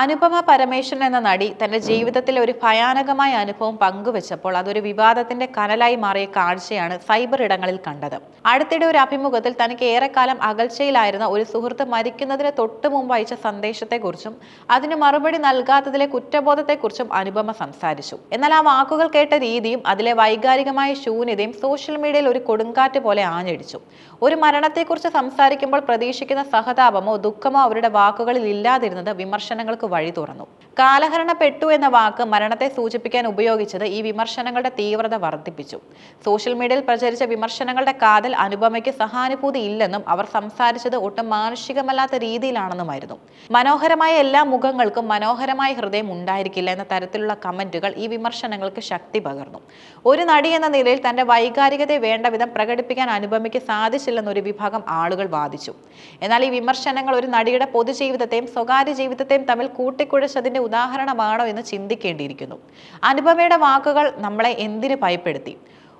അനുപമ പരമേശ്വരൻ എന്ന നടി തന്റെ ജീവിതത്തിൽ ഒരു ഭയാനകമായ അനുഭവം പങ്കുവച്ചപ്പോൾ അതൊരു വിവാദത്തിന്റെ കനലായി മാറിയ കാഴ്ചയാണ് സൈബർ ഇടങ്ങളിൽ കണ്ടത്. അടുത്തിടെ ഒരു അഭിമുഖത്തിൽ തനിക്ക് ഏറെക്കാലം അകൽച്ചയിലായിരുന്ന ഒരു സുഹൃത്ത് മരിക്കുന്നതിന് തൊട്ടു മുമ്പ് അയച്ച സന്ദേശത്തെക്കുറിച്ചും അതിന് മറുപടി നൽകാത്തതിലെ കുറ്റബോധത്തെക്കുറിച്ചും അനുപമ സംസാരിച്ചു. എന്നാൽ ആ വാക്കുകൾ കേട്ട രീതിയും അതിലെ വൈകാരികമായ ശൂന്യതയും സോഷ്യൽ മീഡിയയിൽ ഒരു കൊടുങ്കാറ്റ് പോലെ ആഞ്ഞടിച്ചു. ഒരു മരണത്തെക്കുറിച്ച് സംസാരിക്കുമ്പോൾ പ്രതീക്ഷിക്കുന്ന സഹതാപമോ ദുഃഖമോ അവരുടെ വാക്കുകളിൽ ഇല്ലാതിരുന്നത് വിമർശനങ്ങൾക്ക് വഴി തുറന്നു. കാലഹരണപ്പെട്ടു എന്ന വാക്ക് മരണത്തെ സൂചിപ്പിക്കാൻ ഉപയോഗിച്ചത് ഈ വിമർശനങ്ങളുടെ തീവ്രത വർദ്ധിപ്പിച്ചു. സോഷ്യൽ മീഡിയയിൽ പ്രചരിച്ച വിമർശനങ്ങളുടെ കാതൽ അനുപമയ്ക്ക് സഹാനുഭൂതി ഇല്ലെന്നും അവർ സംസാരിച്ചത് ഒട്ടും മാനുഷികമല്ലാത്ത രീതിയിലാണെന്നുമായിരുന്നു. മനോഹരമായ എല്ലാ മുഖങ്ങൾക്കും മനോഹരമായ ഹൃദയം ഉണ്ടായിരിക്കില്ല എന്ന തരത്തിലുള്ള കമന്റുകൾ ഈ വിമർശനങ്ങൾക്ക് ശക്തി പകർന്നു. ഒരു നടി എന്ന നിലയിൽ തന്റെ വൈകാരികതയെ വേണ്ട വിധം പ്രകടിപ്പിക്കാൻ അനുപമയ്ക്ക് സാധിച്ചില്ലെന്നൊരു വിഭാഗം ആളുകൾ വാദിച്ചു. എന്നാൽ ഈ വിമർശനങ്ങൾ ഒരു നടിയുടെ പൊതുജീവിതത്തെയും സ്വകാര്യ ജീവിതത്തെയും തമ്മിൽ കൂട്ടിക്കുഴച്ചതിന്റെ ഉദാഹരണമാണോ എന്ന് ചിന്തിക്കേണ്ടിയിരിക്കുന്നു. അനുപമയുടെ വാക്കുകൾ നമ്മളെ എന്തിന് ഭയപ്പെടുത്തി?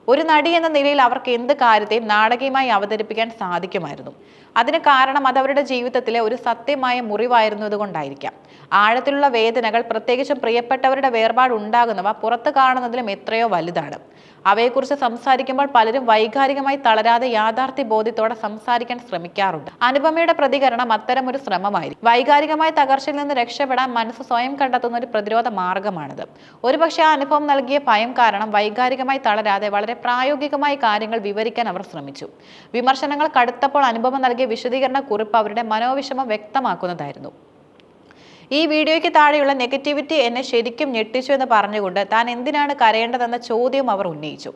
ഒരു നടി എന്ന നിലയിൽ അവർക്ക് എന്ത് കാര്യത്തെയും നാടകീയമായി അവതരിപ്പിക്കാൻ സാധിക്കുമായിരുന്നു. അതിന് കാരണം അത് അവരുടെ ജീവിതത്തിലെ ഒരു സത്യമായ മുറിവായിരുന്നു അതുകൊണ്ടായിരിക്കാം ആഴത്തിലുള്ള വേദനകൾ പ്രത്യേകിച്ചും പ്രിയപ്പെട്ടവരുടെ വേർപാട് ഉണ്ടാകുന്നവ പുറത്തു കാണുന്നതിലും എത്രയോ വലുതാണ്. അവയെക്കുറിച്ച് സംസാരിക്കുമ്പോൾ പലരും വൈകാരികമായി തളരാതെ യാഥാർത്ഥ്യ ബോധ്യത്തോടെ സംസാരിക്കാൻ ശ്രമിക്കാറുണ്ട്. അനുപമയുടെ പ്രതികരണം അത്തരം ഒരു ശ്രമമായിരിക്കും. വൈകാരികമായ തകർച്ചയിൽ നിന്ന് രക്ഷപ്പെടാൻ മനസ്സ് സ്വയം കണ്ടെത്തുന്ന ഒരു പ്രതിരോധ മാർഗമാണിത്. ഒരുപക്ഷെ ആ അനുഭവം നൽകിയ ഭയം കാരണം വൈകാരികമായി തളരാതെ വളരെ പ്രായോഗികമായ കാര്യങ്ങൾ വിവരിക്കാൻ അവർ ശ്രമിച്ചു. വിമർശനങ്ങൾ കടുത്തപ്പോൾ അനുഭവം നൽകിയ വിശദീകരണ കുറിപ്പ് അവരുടെ മനോവിഷമം വ്യക്തമാക്കുന്നതായിരുന്നു. ഈ വീഡിയോയ്ക്ക് താഴെയുള്ള നെഗറ്റിവിറ്റി എന്നെ ശരിക്കും ഞെട്ടിച്ചു എന്ന് പറഞ്ഞുകൊണ്ട് താൻ എന്തിനാണ് കരയേണ്ടതെന്ന ചോദ്യം അവർ ഉന്നയിച്ചു.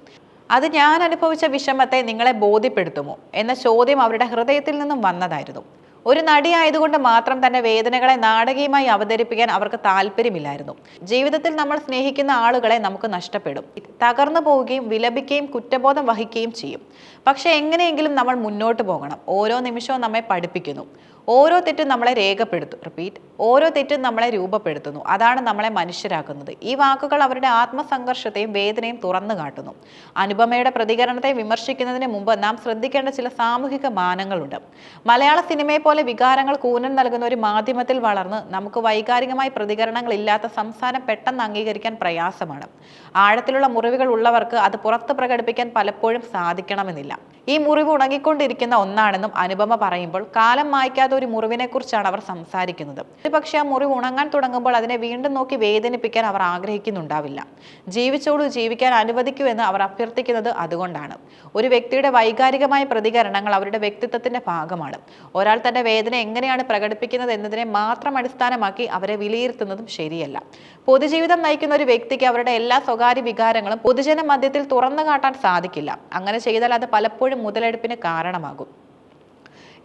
അത് ഞാൻ അനുഭവിച്ച വിഷമത്തെ നിങ്ങളെ ബോധ്യപ്പെടുത്തുമോ? എന്ന ചോദ്യം അവരുടെ ഹൃദയത്തിൽ നിന്നും വന്നതായിരുന്നു. ഒരു നടിയായതുകൊണ്ട് മാത്രം തന്റെ വേദനകളെ നാടകീയമായി അവതരിപ്പിക്കാൻ അവർക്ക് താല്പര്യമില്ലായിരുന്നു. ജീവിതത്തിൽ നമ്മൾ സ്നേഹിക്കുന്ന ആളുകളെ നമുക്ക് നഷ്ടപ്പെടും. തകർന്നു പോവുകയും വിലപിക്കുകയും കുറ്റബോധം വഹിക്കുകയും ചെയ്യും. പക്ഷെ എങ്ങനെയെങ്കിലും നമ്മൾ മുന്നോട്ട് പോകണം. ഓരോ നിമിഷവും നമ്മെ പഠിപ്പിക്കുന്നു. ഓരോ തെറ്റും നമ്മളെ രേഖപ്പെടുത്തും. റിപ്പീറ്റ് ഓരോ തെറ്റും നമ്മളെ രൂപപ്പെടുത്തുന്നു. അതാണ് നമ്മളെ മനുഷ്യരാക്കുന്നത്. ഈ വാക്കുകൾ അവരുടെ ആത്മസംഘർഷത്തെയും വേദനയും തുറന്നു കാട്ടുന്നു. അനുപമയുടെ പ്രതികരണത്തെ വിമർശിക്കുന്നതിന് മുമ്പ് നാം ശ്രദ്ധിക്കേണ്ട ചില സാമൂഹിക മാനങ്ങളുണ്ട്. മലയാള സിനിമയെ പോലെ വികാരങ്ങൾ കൂനം നൽകുന്ന ഒരു മാധ്യമത്തിൽ വളർന്ന് നമുക്ക് വൈകാരികമായി പ്രതികരണങ്ങൾ ഇല്ലാത്ത സംസാരം പെട്ടെന്ന് അംഗീകരിക്കാൻ പ്രയാസമാണ്. ആഴത്തിലുള്ള മുറിവുകൾ ഉള്ളവർക്ക് അത് പുറത്ത് പ്രകടിപ്പിക്കാൻ പലപ്പോഴും സാധിക്കണമെന്നില്ല. ഈ മുറിവ് ഉണങ്ങിക്കൊണ്ടിരിക്കുന്ന ഒന്നാണെന്നും അനുപമ പറയുമ്പോൾ കാലം മായ്ക്കാത്ത ഒരു മുറിവിനെ കുറിച്ചാണ് അവർ സംസാരിക്കുന്നത്. പക്ഷെ ആ മുറിവ് ഉണങ്ങാൻ തുടങ്ങുമ്പോൾ അതിനെ വീണ്ടും നോക്കി വേദനിപ്പിക്കാൻ അവർ ആഗ്രഹിക്കുന്നുണ്ടാവില്ല. ജീവിച്ചോടു ജീവിക്കാൻ അനുവദിക്കൂ എന്ന് അവർ അഭ്യർത്ഥിക്കുന്നത് അതുകൊണ്ടാണ്. ഒരു വ്യക്തിയുടെ വൈകാരികമായ പ്രതികരണങ്ങൾ അവരുടെ വ്യക്തിത്വത്തിന്റെ ഭാഗമാണ്. ഒരാൾ തന്റെ വേദന എങ്ങനെയാണ് പ്രകടിപ്പിക്കുന്നത് എന്നതിനെ മാത്രം അടിസ്ഥാനമാക്കി അവരെ വിലയിരുത്തുന്നതും ശരിയല്ല. പൊതുജീവിതം നയിക്കുന്ന ഒരു വ്യക്തിക്ക് അവരുടെ എല്ലാ സ്വകാര്യ വികാരങ്ങളും പൊതുജന മധ്യത്തിൽ തുറന്നു കാട്ടാൻ സാധിക്കില്ല. അങ്ങനെ ചെയ്താൽ അത് പലപ്പോഴും മുതലെടുപ്പിന് കാരണമാകും.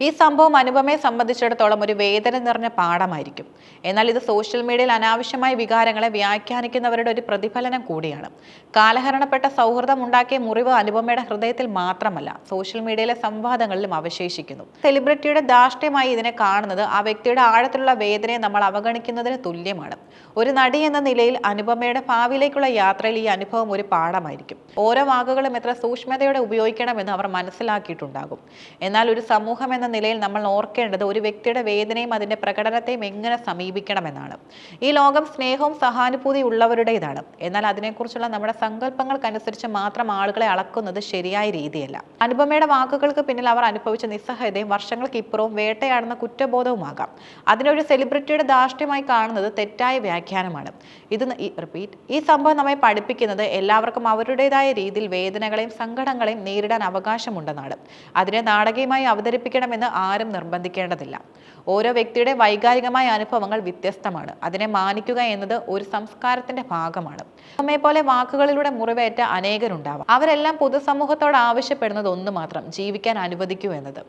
ഈ സംഭവം അനുപമയെ സംബന്ധിച്ചിടത്തോളം ഒരു വേദന നിറഞ്ഞ പാഠമായിരിക്കും. എന്നാൽ ഇത് സോഷ്യൽ മീഡിയയിൽ അനാവശ്യമായ വികാരങ്ങളെ വ്യാഖ്യാനിക്കുന്നവരുടെ ഒരു പ്രതിഫലനം കൂടിയാണ്. കാലഹരണപ്പെട്ട സൗഹൃദം ഉണ്ടാക്കിയ മുറിവ് അനുപമയുടെ ഹൃദയത്തിൽ മാത്രമല്ല സോഷ്യൽ മീഡിയയിലെ സംവാദങ്ങളിലും അവശേഷിക്കുന്നു. സെലിബ്രിറ്റിയുടെ ധാർഷ്ട്യമായി ഇതിനെ കാണുന്നത് ആ വ്യക്തിയുടെ ആഴത്തിലുള്ള വേദനയെ നമ്മൾ അവഗണിക്കുന്നതിന് തുല്യമാണ്. ഒരു നടി എന്ന നിലയിൽ അനുപമയുടെ ഭാവിയിലേക്കുള്ള യാത്രയിൽ ഈ അനുഭവം ഒരു പാഠമായിരിക്കും. ഓരോ വാക്കുകളും എത്ര സൂക്ഷ്മതയോടെ ഉപയോഗിക്കണമെന്ന് അവർ മനസ്സിലാക്കിയിട്ടുണ്ടാകും. എന്നാൽ ഒരു സമൂഹം എന്ന നിലയിൽ നമ്മൾ ഓർക്കേണ്ടത് ഒരു വ്യക്തിയുടെ വേദനയും അതിന്റെ പ്രകടനത്തെയും എങ്ങനെ സമീപിക്കണമെന്നാണ്. ഈ ലോകം സ്നേഹവും സഹാനുഭൂതി ഉള്ളവരുടേതാണ്. എന്നാൽ അതിനെക്കുറിച്ചുള്ള നമ്മുടെ സങ്കല്പങ്ങൾക്കനുസരിച്ച് മാത്രം ആളുകളെ അളക്കുന്നത് ശരിയായ രീതിയല്ല. അനുപമയുടെ വാക്കുകൾക്ക് പിന്നിൽ അവർ അനുഭവിച്ച നിസ്സഹതയും വർഷങ്ങൾക്ക് ഇപ്പുറവും വേട്ടയാടുന്ന കുറ്റബോധവുമാകാം. അതിനൊരു സെലിബ്രിറ്റിയുടെ ധാർഷ്ട്യമായി കാണുന്നത് തെറ്റായ വ്യാഖ്യാനമാണ്. ഇത് റിപ്പീറ്റ് ഈ സംഭവം നമ്മെ പഠിപ്പിക്കുന്നത് എല്ലാവർക്കും അവരുടേതായ രീതിയിൽ വേദനകളെയും സങ്കടങ്ങളെയും നേരിടാൻ അവകാശമുണ്ടെന്നാണ്. അതിനെ നാടകീയമായി അവതരിപ്പിക്കണമെന്ന് ആരും നിർബന്ധിക്കേണ്ടതില്ല. ഓരോ വ്യക്തിയുടെ വൈകാരികമായ അനുഭവങ്ങൾ വ്യത്യസ്തമാണ്. അതിനെ മാനിക്കുക എന്നത് ഒരു സംസ്കാരത്തിന്റെ ഭാഗമാണ്. അമ്മയെ പോലെ വാക്കുകളിലൂടെ മുറിവേറ്റ അനേകരുണ്ടാവാം. അവരെല്ലാം പൊതുസമൂഹത്തോട് ആവശ്യപ്പെടുന്നത് ഒന്ന് മാത്രം ജീവിക്കാൻ അനുവദിക്കൂ എന്നത്.